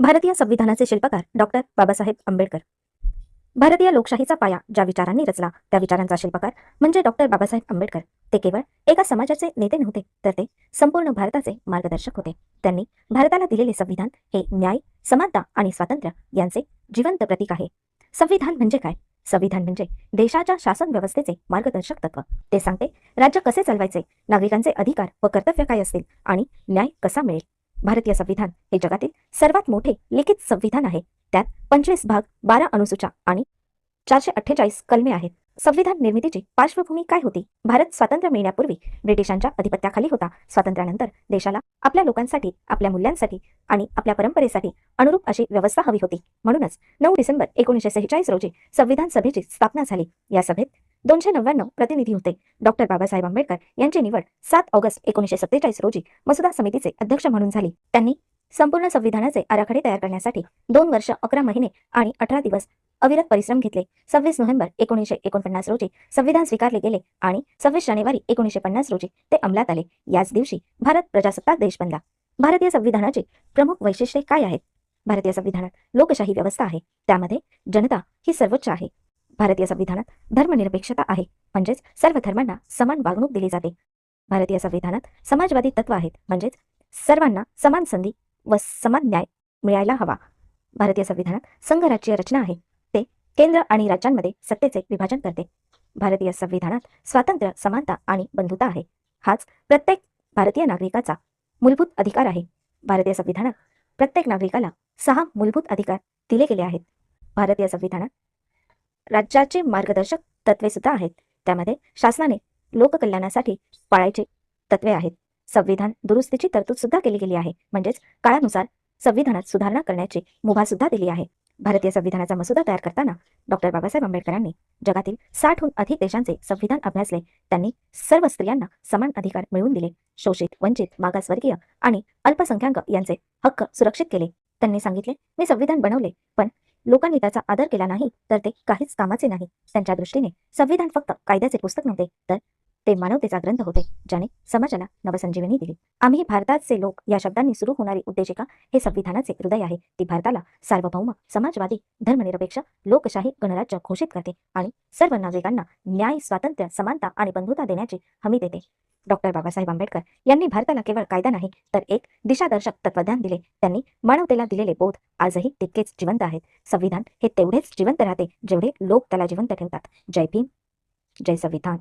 भारतीय संविधानाचे शिल्पकार डॉक्टर बाबासाहेब आंबेडकर. भारतीय लोकशाहीचा पाया ज्या विचारांनी रचला त्या विचारांचा शिल्पकार म्हणजे डॉक्टर बाबासाहेब आंबेडकर. ते केवळ एका समाजाचे नेते नव्हते तर ते संपूर्ण भारताचे मार्गदर्शक होते. त्यांनी भारताला दिलेले संविधान हे न्याय समानता आणि स्वातंत्र्य यांचे जिवंत प्रतीक आहे. संविधान म्हणजे काय? संविधान म्हणजे देशाच्या शासन व्यवस्थेचे मार्गदर्शक तत्व. ते सांगते राज्य कसे चालवायचे नागरिकांचे अधिकार व कर्तव्य काय असतील आणि न्याय कसा मिळेल? भारतीय संविधान हे जगातील सर्वात मोठे लिखित संविधान आहे. त्यात पंचवीस भाग बारा अनुसूचा आणि चारशे अठ्ठेचाळीस कलमे आहेत. संविधान निर्मितीची पार्श्वभूमी काय होती? भारत स्वातंत्र्य मिळण्यापूर्वी ब्रिटिशांच्या अधिपत्याखाली होता. स्वातंत्र्यानंतर देशाला आपल्या लोकांसाठी आपल्या मूल्यांसाठी आणि आपल्या परंपरेसाठी अनुरूप अशी व्यवस्था हवी होती. म्हणूनच नऊ डिसेंबर एकोणीसशे सेहेचाळीस रोजी संविधान सभेची स्थापना झाली. या सभेत दोनशे नव्याण्णव प्रतिनिधी होते. डॉक्टर बाबासाहेब आंबेडकर यांची निवड सात ऑगस्ट एकोणीसशे सत्तेचाळीस रोजी मसुदा समितीचे अध्यक्ष म्हणून झाली. त्यांनी संपूर्ण संविधानाचे आराखडे तयार करण्यासाठी दोन वर्ष अकरा महिने आणि अठरा दिवस अविरत परिश्रम घेतले. सव्वीस नोव्हेंबर एकोणीसशे एकोणपन्नास रोजी संविधान स्वीकारले गेले आणि सव्वीस जानेवारी एकोणीसशे पन्नास रोजी ते अंमलात आले. याच दिवशी भारत प्रजासत्ताक देश बनला. भारतीय संविधानाचे प्रमुख वैशिष्ट्ये काय आहेत? भारतीय संविधानात लोकशाही व्यवस्था आहे. त्यामध्ये जनता ही सर्वोच्च आहे. भारतीय संविधानात धर्मनिरपेक्षता आहे. म्हणजेच सर्व धर्मांना समान वागणूक दिली जाते. भारतीय संविधानात समाजवादी तत्व आहेत. म्हणजेच सर्वांना समान संधी व समान न्याय मिळायला हवा. भारतीय संविधानात संघराज्य रचना आहे. ते केंद्र आणि राज्यांमध्ये सत्तेचे विभाजन करते. भारतीय संविधानात स्वातंत्र्य समानता आणि बंधुता आहे. हाच प्रत्येक भारतीय नागरिकाचा मूलभूत अधिकार आहे. भारतीय संविधानात प्रत्येक नागरिकाला सहा मूलभूत अधिकार दिले गेले आहेत. भारतीय संविधानात राज्याचे मार्गदर्शक तत्वे सुद्धा आहेत. त्यामध्ये शासनाने लोककल्याणासाठी पाळायचे तत्वे आहेत. संविधान दुरुस्तीची तरतूद सुद्धा केली गेली आहे. म्हणजेच काळानुसार संविधानात सुधारणा करण्याची मुभा सुद्धा दिली आहे. भारतीय संविधानाचा मसुदा तयार करताना डॉक्टर बाबासाहेब आंबेडकरांनी जगातील साठहून अधिक देशांचे संविधान अभ्यासले. त्यांनी सर्व स्त्रियांना समान अधिकार मिळवून दिले. शोषित वंचित मागासवर्गीय आणि अल्पसंख्याक यांचे हक्क सुरक्षित केले. त्यांनी सांगितले मी संविधान बनवले पण लोकांनी त्याचा आदर केला नाही तर ते काहीच कामाचे नाही. त्यांच्या दृष्टीने संविधान फक्त कायद्याचे पुस्तक नव्हते तर ते मानवतेचा ग्रंथ होते ज्याने समाजाला नवसंजीवनी दिली. आम्ही भारताचे लोक या शब्दांनी सुरू होणारी उद्देशिका हे संविधानाचे हृदय आहे. ती भारताला सार्वभौम समाजवादी धर्मनिरपेक्ष लोकशाही गणराज्य घोषित करते आणि सर्व नागरिकांना न्याय स्वातंत्र्य समानता आणि बंधुता देण्याची हमी देते. डॉक्टर बाबासाहेब आंबेडकर यांनी भारताला केवळ कायदा नाही तर एक दिशादर्शक तत्वज्ञान दिले. त्यांनी मानवतेला दिलेले बोध आजही तितकेच जिवंत आहेत. संविधान हे तेवढेच जिवंत राहते जेवढे लोक त्याला जिवंत ठेवतात. जय भीम जय संविधान.